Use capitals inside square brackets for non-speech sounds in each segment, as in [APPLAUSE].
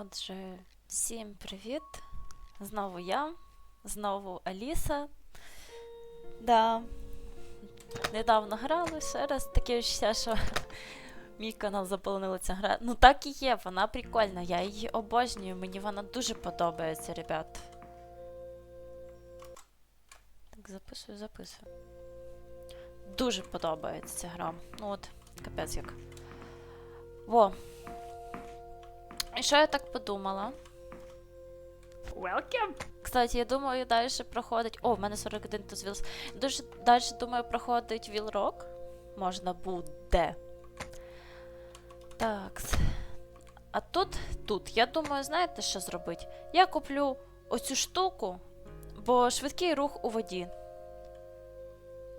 Отже, всім привіт! Знову я, знову Аліса. Да. Недавно грали ще раз таке відчуття, що [LAUGHS] мій канал заполонила ця гра. Ну так і є, вона прикольна, я її обожнюю, мені вона дуже подобається, ребят. Так, записую, записую. Дуже подобається ця гра. Ну от, капець як. Во. І що я так подумала? Welcome. Кстати, я думаю, далі проходить. О, в мене 41 тут звілс. Дуже далі, думаю, проходить Вілрок. Можна буде. Так. А тут, тут, я думаю, знаєте, що зробити? Я куплю оцю штуку, бо швидкий рух у воді.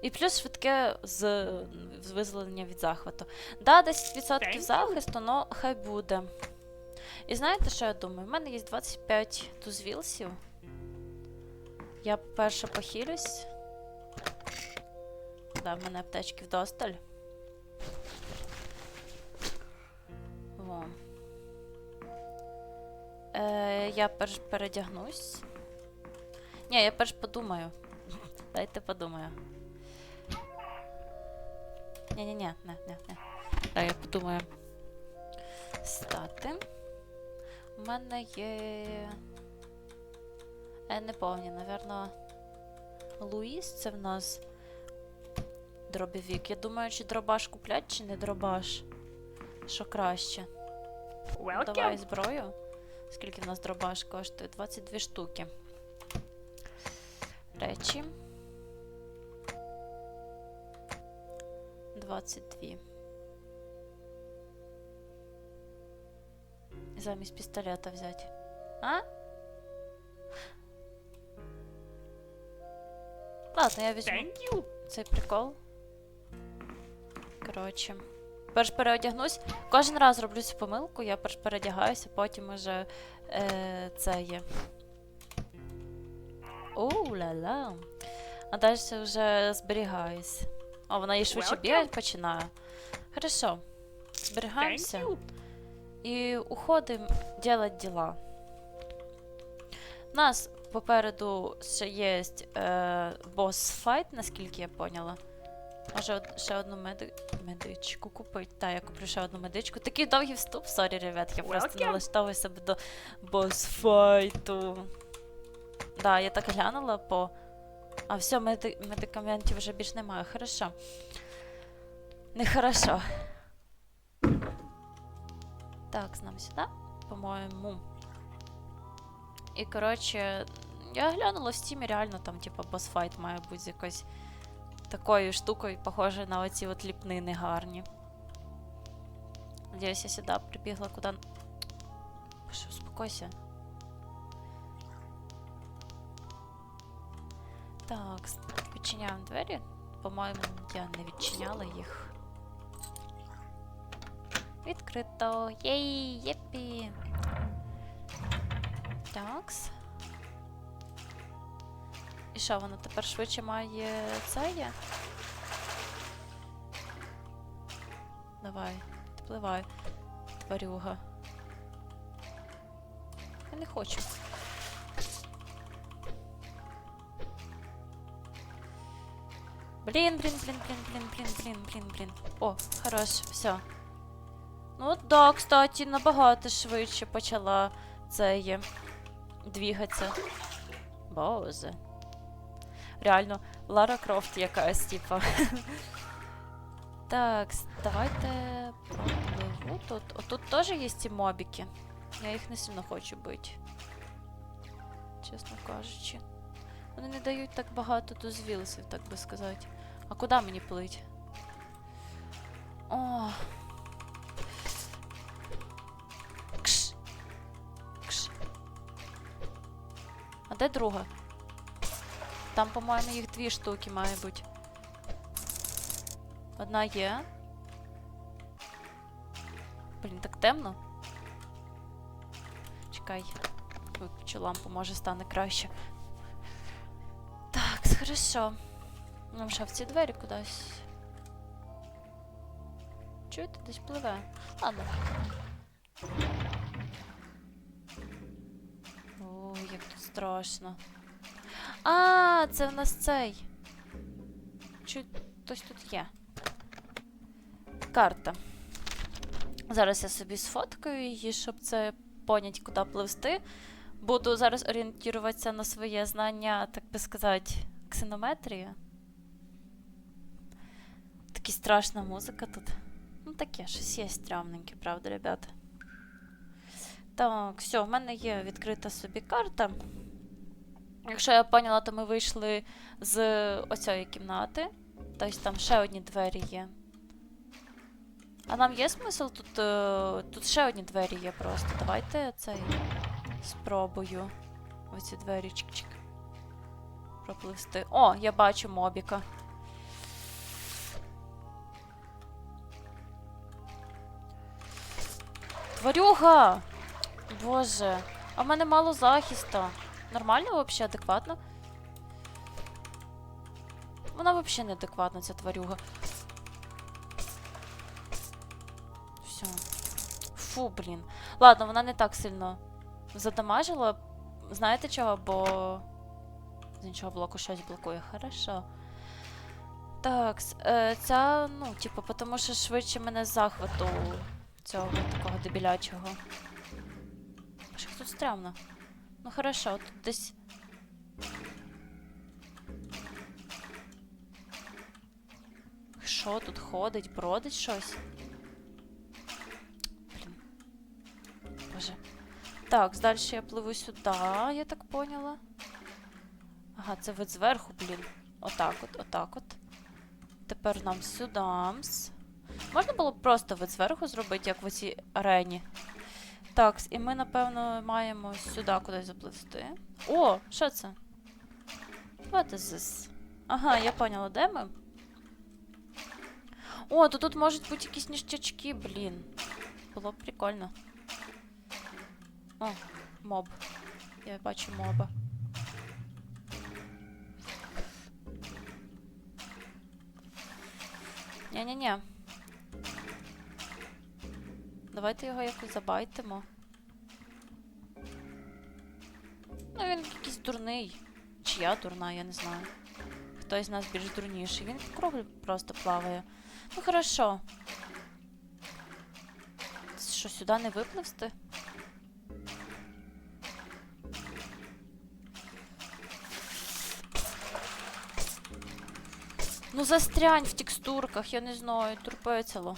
І плюс швидке з, з визволення від захвату. Да, 10% захисту, але хай буде. І знаєте, що я думаю? У мене є 25 тузвілсів. Я перше похилюсь. Да, в мене аптечки вдосталь. Во. Е, я перш передягнусь. Ні, я перш подумаю. [LAUGHS] Дайте подумаю. Ні-ні-ні, не, не, не. Дай я подумаю. Стати. У мене є. Е, не повні, напевно. Луїс це в нас дробовік. Я думаю, чи дробаш куплять, чи не дробаш. Що краще? Ну, Давай зброю. Скільки в нас дробаш коштує? 22 штуки. Речі. 22. Замість пістолета взяти. А? Ладно, я візьму цей прикол. Коротше. Перш переодягнусь. Кожен раз роблю цю помилку, я перш передягаюся, потім уже е, це є. Оу-ла-ла. А далі вже зберігаюсь. О, вона і швидше бігати починає. Хорошо. Зберігаємося. І уходимо делать діла. У нас попереду ще є е, босс-файт, наскільки я поняла. Може, од- ще одну меди... медичку купити. Так, я куплю ще одну медичку. Такий довгий вступ, сорі, ребят, я просто налаштовую себе до босс-файту. Да, я так глянула по. А все, меди... медикаментів вже більш немає. Хорошо. Нехорошо. Так, з нами сюди, по-моєму. І коротше, я глянула в стімі, реально там, типа, босфайт має бути з якоюсь такою штукою, похожою на оці от ліпнини гарні. Надіюсь, я сюди прибігла куди. Боже, успокойся. Так, відчиняємо двері. По-моєму, я не відчиняла їх. Відкрито. Єй, єпі. Такс. І що, воно тепер швидше має це? Давай, підпливай, тварюга. Я не хочу. Блін, блін, блін, блін, блін, блін, блін, блін, блін. О, хорош, все. Ну да, кстати, набагато швидше почала це є двігатися. Боже. Реально, Лара Крофт якась, типа. Так, давайте пропливу тут. Отут теж є ці мобіки. Я їх не сильно хочу бити. Чесно кажучи. Вони не дають так багато дозвілсів, так би сказати. А куди мені плить? О, де друга? Там, по-моєму, їх дві штуки має бути. Одна є. Блін, так темно. Чекай. Виключу лампу, може стане краще. Так, хорошо. Нам що, в ці двері кудись. Чуєте, десь пливе. Ладно. Страшно. А, це в нас цей. Чи хтось тут є? Карта. Зараз я собі сфоткаю її, щоб це понять, куди пливсти. Буду зараз орієнтуватися на своє знання, так би сказати, ксенометрії. Такі страшна музика тут. Ну таке, щось є стрьомненьке, правда, ребята? Так, все, в мене є відкрита собі карта. Якщо я поняла, то ми вийшли з оцієї кімнати. Тобто там ще одні двері є. А нам є смисл тут. е, Тут ще одні двері є просто. Давайте цей спробую. Оці двері чик-чик. Пропливсти. О, я бачу мобіка. Тварюга! Боже, а в мене мало захисту. Нормально взагалі, адекватно? Вона взагалі неадекватна, ця тварюга. Все. Фу, блін. Ладно, вона не так сильно задамажила. Знаєте чого? Бо з іншого блоку щось блокує. Хорошо. Так, е, ця, ну, типу, тому що швидше мене з захвату цього такого дебілячого. Як тут стрьомно. Ну хорошо, тут десь. Що тут ходить, бродить щось? Блін. Боже. Так, далі я пливу сюди, я так поняла. Ага, це вид зверху, блін. Отак от, отак от. Тепер нам сюди. Можна було б просто вид зверху зробити, як в цій арені. Так, і ми, напевно, маємо сюди кудись запливти. О, що це? What is this? Ага, я поняла, де ми? О, то тут можуть бути якісь ніштячки, блін. Було б прикольно. О, моб. Я бачу моба. Ні-ні-ні. Давайте його якось забайтимо. Ну, він якийсь дурний. Чи я дурна, я не знаю. Хтось з нас більш дурніший. Він в просто плаває. Ну, хорошо. Що, сюди не випливсти? Ну застрянь в текстурках, я не знаю, турпецело.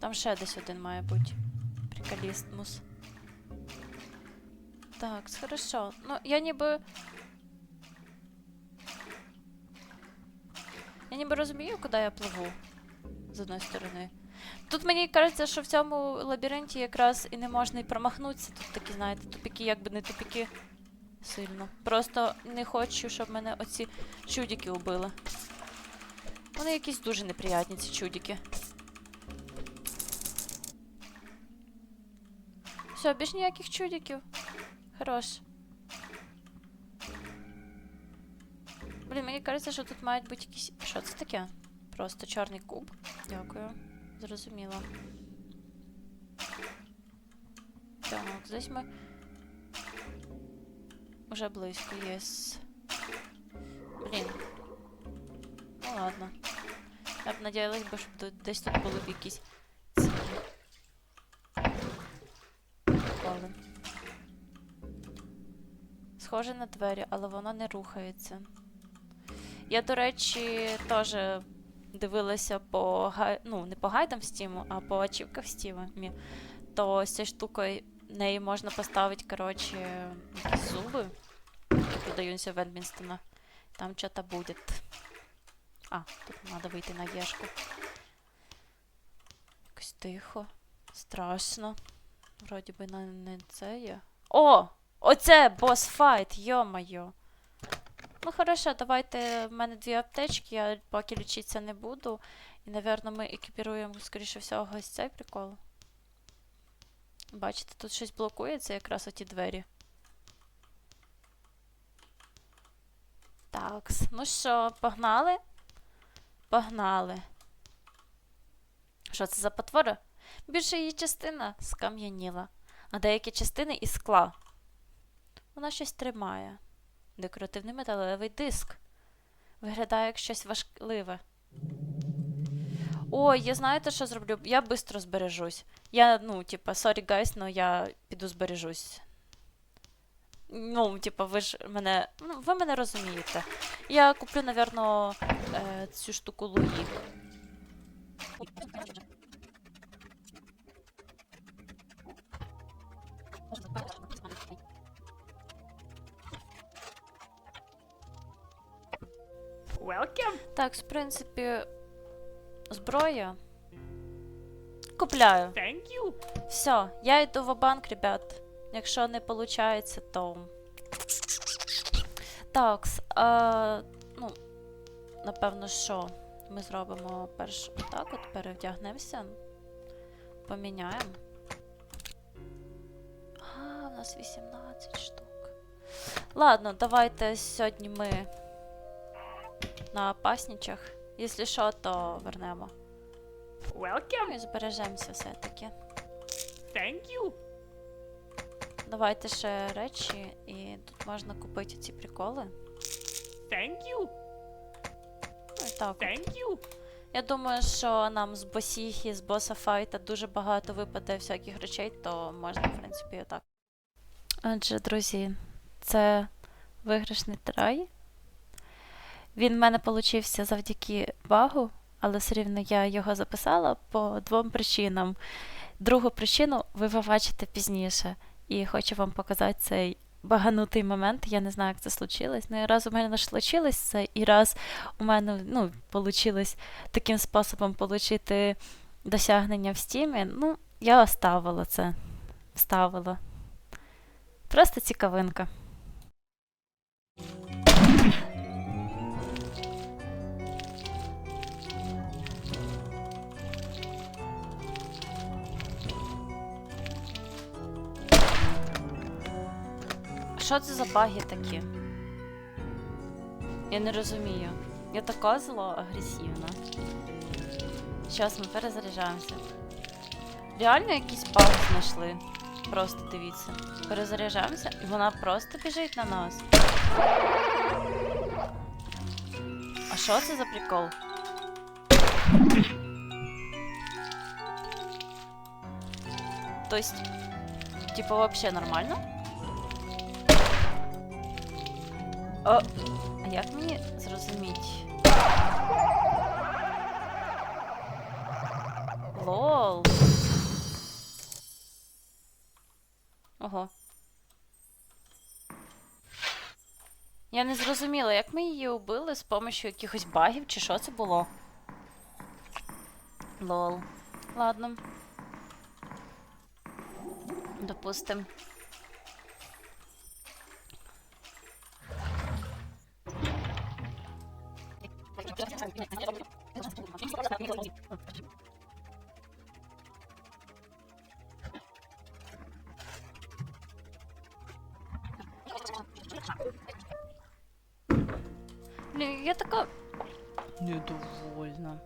Там ще десь один має бути. Приколістмус. Так, хорошо. Ну, я ніби. Я ніби розумію, куди я пливу. З одної сторони. Тут мені кажеться, що в цьому лабіринті якраз і не можна і промахнутися. Тут такі, знаєте, тупіки, якби не тупіки сильно. Просто не хочу, щоб мене оці чудики убили. Вони якісь дуже неприятні, ці чудики. Все, більш ніяких чудиків. Хорош. Блін, мені кажеться, що тут мають бути якісь. Що це таке? Просто чорний куб. Дякую. Зрозуміло. Так, десь ми. Уже близько єс. Блін. Ну ладно. Я б надіялась би, щоб десь тут були б якісь. ці Приколи. Схоже на двері, але воно не рухається. Я, до речі, теж дивилася по гай... ну, не по гайдам в Steam, а по ачівках в Steam. То з цією штукою неї можна поставити, коротше, якісь зуби, які в Едмінстона. Там що-то буде. А, тут треба вийти на єшку. Якось тихо. Страшно. Вроді би не це є. О! Оце босс-файт, йо-моє. Ну хорошо, давайте. В мене дві аптечки, я поки лічитися не буду. І, напевно, ми екіпіруємо, скоріше всього, ось цей прикол. Бачите, тут щось блокується, якраз оті двері. Так, ну що, погнали? Погнали. Що це за потвора? Більша її частина скам'яніла. а деякі частини із скла. Вона щось тримає. Декоративний металевий диск. Виглядає як щось важливе. Ой, я знаєте, що зроблю? Я швидко збережусь. Я, ну, типа, sorry, guys, но я піду збережусь. Ну, типа, ви ж мене. Ну, ви мене розумієте. Я куплю, напевно, е, цю штуку Луї. Welcome. Так, в принципі, зброя. Купляю. Thank you. Все, я йду в банк, ребят. Якщо не виходить, то. Так, а, ну, напевно, що ми зробимо перш отак от перевдягнемося. Поміняємо. А, у нас 18 штук. Ладно, давайте сьогодні ми на паснічах. Якщо що, то вернемо. Welcome. і збережемося все-таки. Thank you. Давайте ще речі, і тут можна купити ці приколи. Thank you. Ну і так. от. Thank you. Я думаю, що нам з босіхи, з боса файта дуже багато випаде всяких речей, то можна, в принципі, і отак. Отже, друзі, це виграшний трай. Він в мене получився завдяки багу, але все рівно я його записала по двом причинам. Другу причину ви побачите пізніше. І хочу вам показати цей баганутий момент. Я не знаю, як це случилось. Ну, і раз у мене случилось це, і раз у мене ну, вийшло таким способом отримати досягнення в стімі. Ну, я оставила це. Вставила. Просто цікавинка. Що це за баги такі? Я не розумію. Я така зло агресивна. Зараз ми перезаряджаємося. Реально якийсь баг знайшли. Просто дивіться. Перезаряджаємося, і вона просто біжить на нас. А що це за прикол? То есть, типа, вообще нормально? А як мені зрозуміти? Лол. Ого. Я не зрозуміла, як ми її убили з помощью якихось багів, чи що це було? Лол. Ладно. Допустим. Блін, я така недовольна.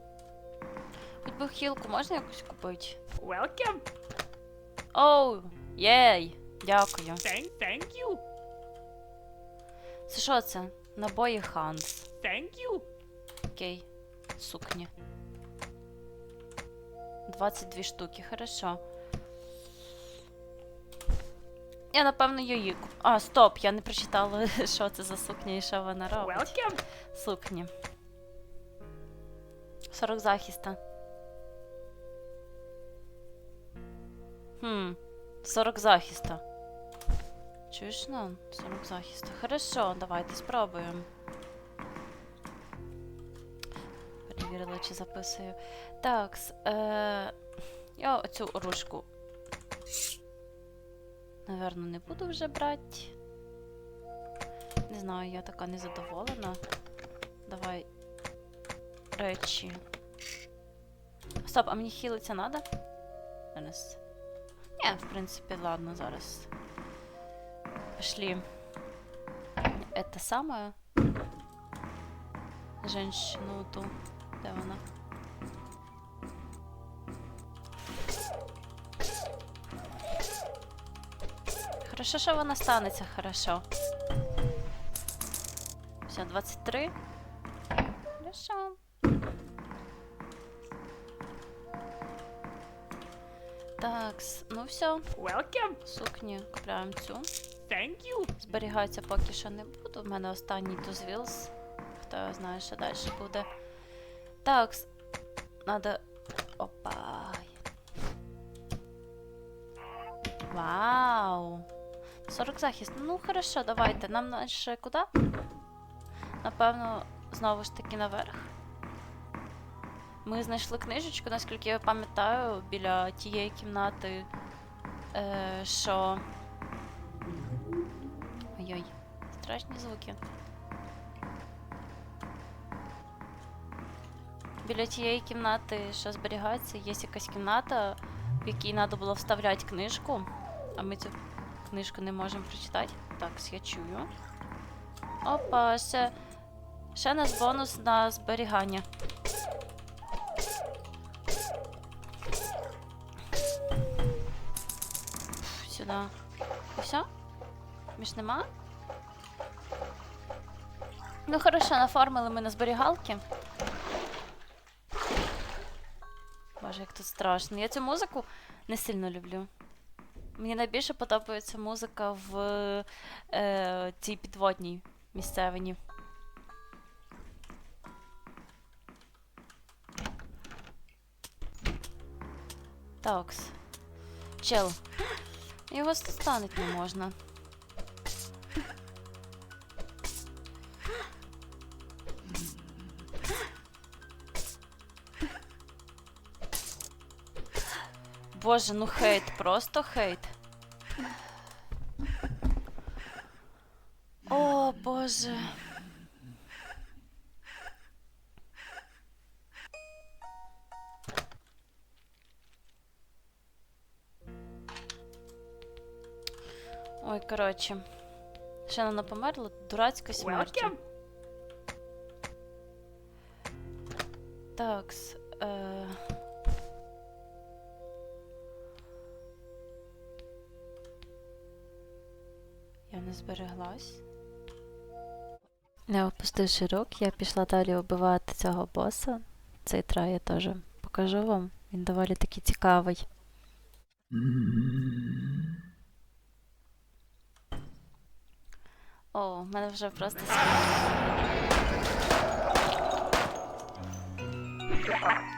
Хоч би хілку можна якусь купити? Welcome. Оу, єй! Дякую. Thank, thank you. Це що це? Набої Ханс. Окей. Сукні. 22 штуки, хорошо. Я, напевно, її. А, стоп, я не прочитала, [LAUGHS] що це за сукня і що вона робить. Welcome. Сукні. 40 захиста. Хм. 40 захиста. Чуєш, ну? 40 захиста. Хорошо, давайте спробуємо. Перевірила, чи записую. Так, е... я оцю ручку. Наверно, не буду вже брати. Не знаю, я така незадоволена. Давай речі. Стоп, а мені хілиться надо? Зараз. Ні, в принципі, ладно, зараз. Пошли. Это самое. Женщину ту. Де вона? Хорошо, що вона станеться, хорошо. Все, 23. Хорошо. Так, ну все, Welcome. сукні купляємо цю. Thank you. Зберігатися поки що не буду. У мене останній дозвілс. Хто знає, що далі буде. Так, надо. Опа. Вау. 40 захист. Ну, хорошо, давайте. Нам на- ще куди? Напевно, знову ж таки наверх. Ми знайшли книжечку, наскільки я пам'ятаю, біля тієї кімнати, е, що. Ой-ой, страшні звуки. Біля тієї кімнати, що зберігається, є якась кімната, в якій треба було вставляти книжку, а ми цю книжку не можемо прочитати. Так, я чую. Опа, ще, ще нас бонус на зберігання. Сюди. І все? Більш нема? Ну хорошо, нафармили ми на зберігалки. Боже, як тут страшно. Я цю музику не сильно люблю. Мені найбільше подобається музика в е, цій підводній місцевині. Такс. Чел. Його стануть не можна. Боже, ну хейт, просто хейт. О, Боже. Ой, коротше. Ще вона померла дурацькою смертю. Welcome. Такс. Е... збереглась. Не опустивши рук, я пішла далі вбивати цього боса. Цей трай я теж покажу вам. Він доволі таки цікавий. О, в мене вже просто Блін.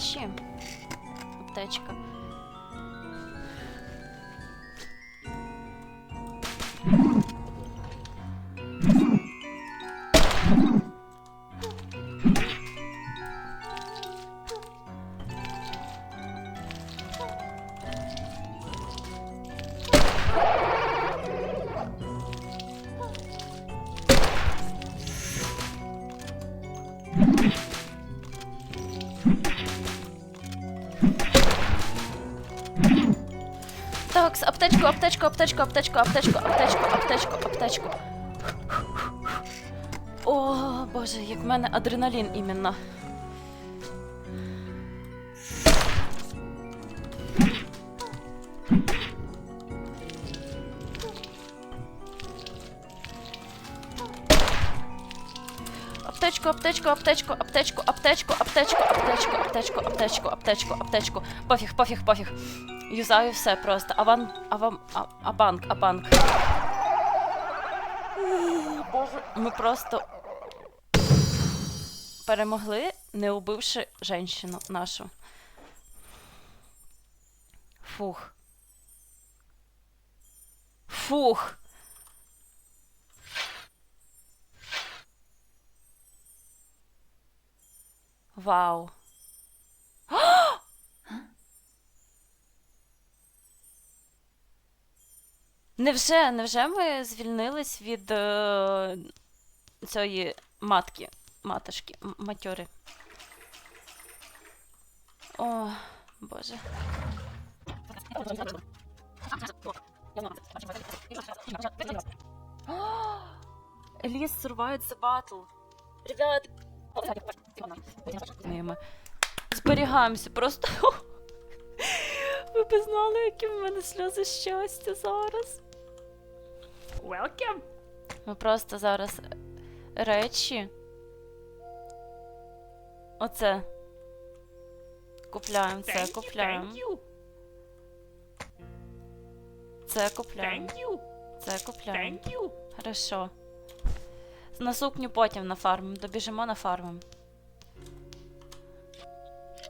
Речі. Аптечка. Аптечку, аптечку, аптечку, аптечку, аптечку, аптечку, аптечку, аптечку. О, боже, як в мене адреналін іменно. Аптечку, аптечку, аптечку, аптечку, аптечку, аптечку, аптечку, аптечку, аптечку, аптечку, аптечку. Пофіг, пофіг, пофіг. Юзаю все просто. Аван, авам, а, абанк, абанк. Ми просто перемогли, не убивши женщину нашу. Фух. Фух. Вау. [GASPS] Невже, невже ми звільнились від е, цієї матки, матушки, м- матьори? О, Боже. Еліс survived the battle. Ребят. Зберігаємося просто. [LAUGHS] Ви б знали, які в мене сльози щастя зараз. Welcome. Ми просто зараз речі. Оце. Купляємо, це купляємо, це купляємо, це купляємо. Хорошо. На сукню потім нафармимо. Добіжимо нафармимо.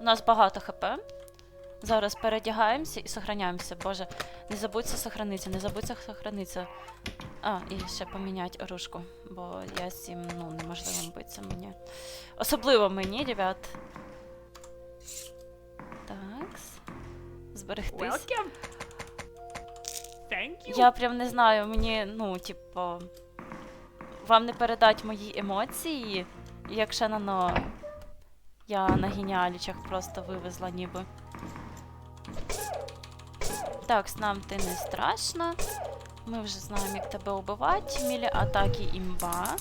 У нас багато хп. Зараз передягаємося і сохраняємося. Боже, не забудься сохранитися, не забудься сохранитися. А, і ще поміняти оружку, бо я з цим, ну, неможливо битися мені. Особливо мені, ребят. Так. Зберегтись. Welcome. Thank you. Я прям не знаю, мені, ну, типу, вам не передать мої емоції, як ще нано я на геніалічах просто вивезла ніби. Так, нам ти не страшно. Ми вже знаємо, як тебе убивати. Мілі атаки імба.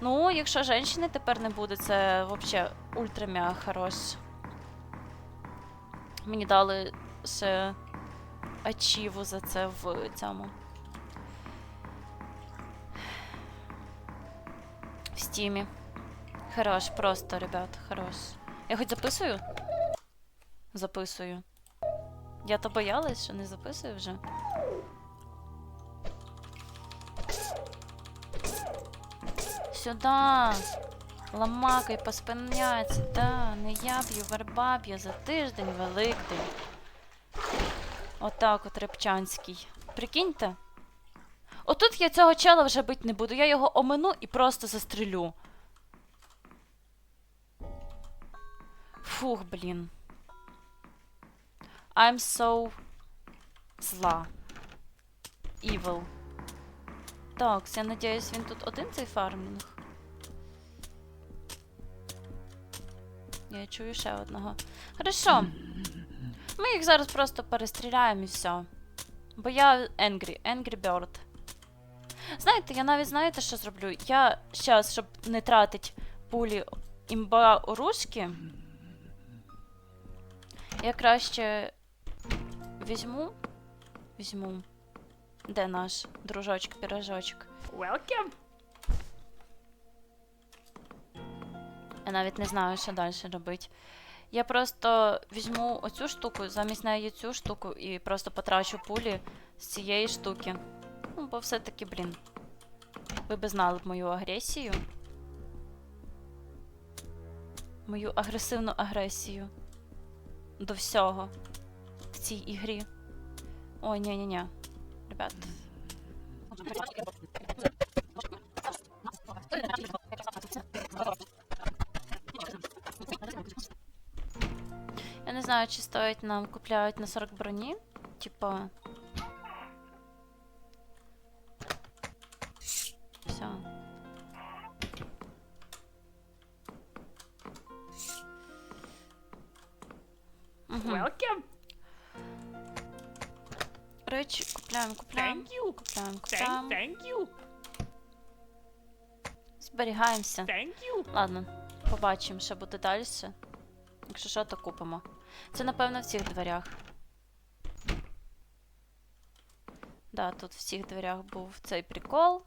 Ну, якщо жінки тепер не буде, це взагалі ультрамя хорош. Мені дали ще ачіву за це в цьому. В стімі. Хорош, просто, ребят, хорош. Я хоч записую? Записую. Я то боялась, що не записую вже. Сюда! Ламакай по спиняці, да, не я б'ю, верба б'є за тиждень великдень. Отак от репчанський. Прикиньте. Отут я цього чела вже бить не буду. Я його омину і просто застрелю. Фух, блін. I'm so зла. Evil. Так, я надіюсь, він тут один цей фармінг. Я чую ще одного. Хорошо. Ми їх зараз просто перестріляємо і все. Бо я angry, angry bird. Знаєте, я навіть знаєте, що зроблю? Я зараз, щоб не тратити пулі імба оружки, я краще візьму. Візьму. Де наш дружочок, пірожочок? Welcome. Я навіть не знаю, що далі робити. Я просто візьму оцю штуку, замість неї цю штуку і просто потрачу пулі з цієї штуки. Ну, бо все-таки, блін. Ви би знали б мою агресію. Мою агресивну агресію. До всього. В цій ігрі. Ой, ні-ні-ні. Ребят. Я не знаю, чи стоїть нам купляють на 40 броні. Типа. Купляємо. Thank Thank, thank you. Зберігаємося. Thank you. Ладно, побачимо, що буде далі. Якщо що, то купимо. Це, напевно, в цих дверях. Да, тут в цих дверях був цей прикол.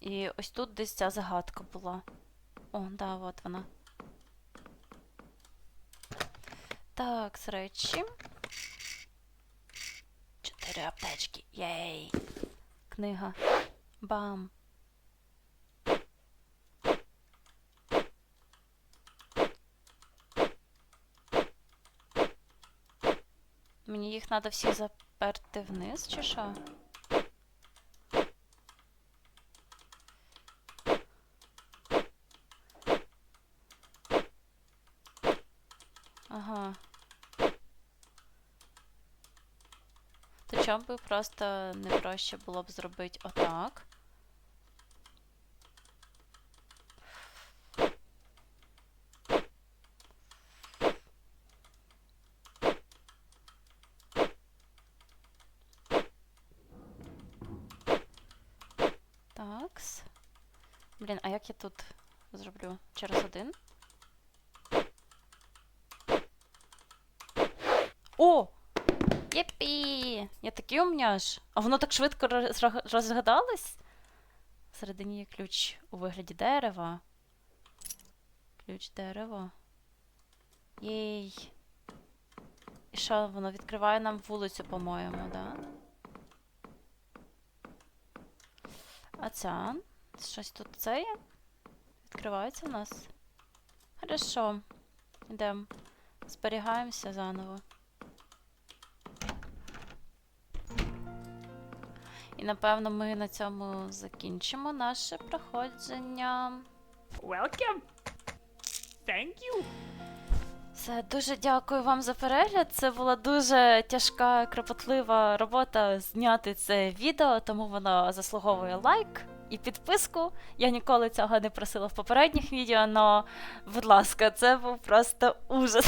І ось тут десь ця загадка була. О, да, от вона. Так, з речі. Чотири аптечки. Єй! Книга. Бам. Мені їх треба всі заперти вниз, чи що? Якщо б просто не проще було б зробити отак. Такс. Блін, а як я тут зроблю? Через один? О! Єпі! Я такий умняш. А воно так швидко розгадалось? Всередині є ключ у вигляді дерева. Ключ дерева. Єй. І що, воно відкриває нам вулицю, по-моєму, да? А ця? Щось тут це є? Відкривається у нас? Хорошо. Йдемо. Зберігаємося заново. І напевно ми на цьому закінчимо наше проходження. Welcome. Thank you. Все, дуже дякую вам за перегляд. Це була дуже тяжка, кропотлива робота зняти це відео, тому воно заслуговує лайк і підписку. Я ніколи цього не просила в попередніх відео, але, будь ласка, це був просто ужас.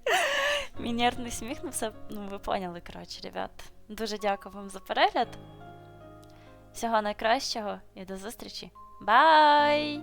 [LAUGHS] Мій нервний сміх, ну все, ну ви поняли, коротше, ребят. Дуже дякую вам за перегляд. Всього найкращого і до зустрічі. Бай!